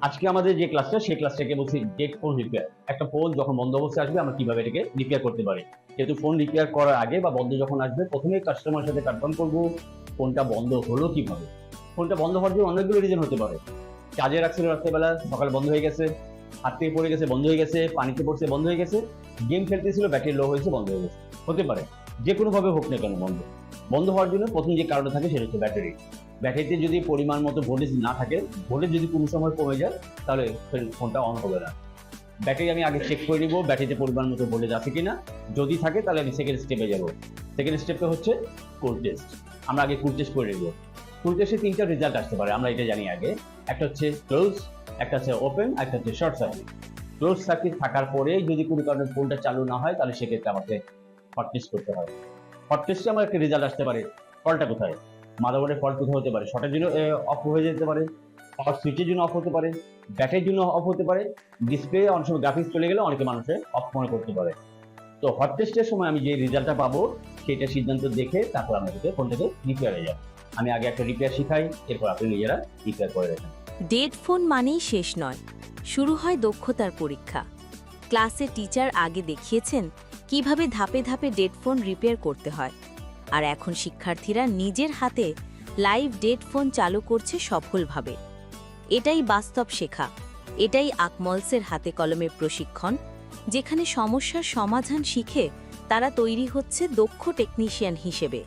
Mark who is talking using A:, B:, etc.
A: আজকে আমাদের যে ক্লাসটা সেই ক্লাসটাকে বলছি ডেট ফোন রিপেয়ার একটা ফোন যখন বন্ধ অবস্থায় আসবে, আমরা কীভাবে এটাকে রিপেয়ার করতে পারি? যেহেতু ফোন রিপেয়ার করার আগে বা বন্ধ যখন আসবে, প্রথমে কাস্টমারের সাথে কনফার্ম করব ফোনটা বন্ধ হলো কীভাবে? ফোনটা বন্ধ হওয়ার জন্য অনেকগুলো রিজন হতে পারে। কাজে রাখছিল রাত্রেবেলা, সকালে বন্ধ হয়ে গেছে হাত থেকে পড়ে গেছে, বন্ধ হয়ে গেছে, পানিতে পড়ছে, বন্ধ হয়ে গেছে গেম খেলতেছিল ব্যাটারি লো হয়েছে, বন্ধ হয়ে গেছে। হতে পারে। যে কোনোভাবে হোক না কেন বন্ধ। বন্ধ হওয়ার জন্য প্রথম যে কারণটা থাকে সেটা হচ্ছে ব্যাটারি। ব্যাটারিতে যদি পরিমাণ মতো ভোল্টেজ না থাকে ভোল্টেজ যদি কোনো সময় কমে যায়, তাহলে ফোনটা অন হবে না। ব্যাটারি আমি আগে চেক করে নিব, ব্যাটারিতে পরিমাণ মতো ভোল্টেজ আছে কিনা। যদি থাকে, তাহলে আমি সেকেন্ড স্টেপে যাব। সেকেন্ড স্টেপটা হচ্ছে কুল টেস্ট আমরা আগে কুল টেস্ট করে নিব। কুল টেস্টে তিনটা রেজাল্ট আসতে পারে, আমরা এটা জানি আগে। একটা হচ্ছে ক্লোজ একটা হচ্ছে ওপেন একটা হচ্ছে শর্ট সার্কিট ক্লোজ সার্কিট থাকার পরে যদি কোনো কারণে ফোনটা চালু না হয়, তাহলে সেক্ষেত্রে আমাকে টেস্ট করতে হয় হট টেস্টে আমার একটা রেজাল্ট আসতে পারে। ফলটা কোথায়? মাদারবোর্ডের ফল্ট কোথাও হতে পারে? শর্টের জন্য অফ হয়ে যেতে পারে। পাওয়ার সুইচের জন্য অফ হতে পারে। ব্যাটারির জন্য অফ হতে পারে। ডিসপ্লে অনেক সময় গ্রাফিক্স চলে গেলে অনেকে মানুষে অফ মনে করতে পারে। তো হট টেস্টের সময় আমি যে রেজাল্টটা পাবো, সেটা সিদ্ধান্ত দেখে তারপর এটাকে ফোনটাকে রিপেয়ারে যাব। আমি আগে একটা রিপেয়ার শিখাই, এরপর আপনি নিজেরা রিপেয়ার করে রাখেন
B: ডেড ফোন মানেই শেষ নয়। শুরু হয় দক্ষতার পরীক্ষা। ক্লাসে টিচার আগে দেখিয়েছেন কীভাবে ধাপে ধাপে ডেট ফোন রিপেয়ার করতে হয়। আর এখন শিক্ষার্থীরা নিজের হাতে লাইভ ডেট ফোন চালু করছে সফলভাবে। এটাই বাস্তব শেখা। এটাই আকমলসের হাতে কলমে প্রশিক্ষণ, যেখানে সমস্যার সমাধান শিখে তারা তৈরি হচ্ছে দক্ষ টেকনিশিয়ান হিসেবে।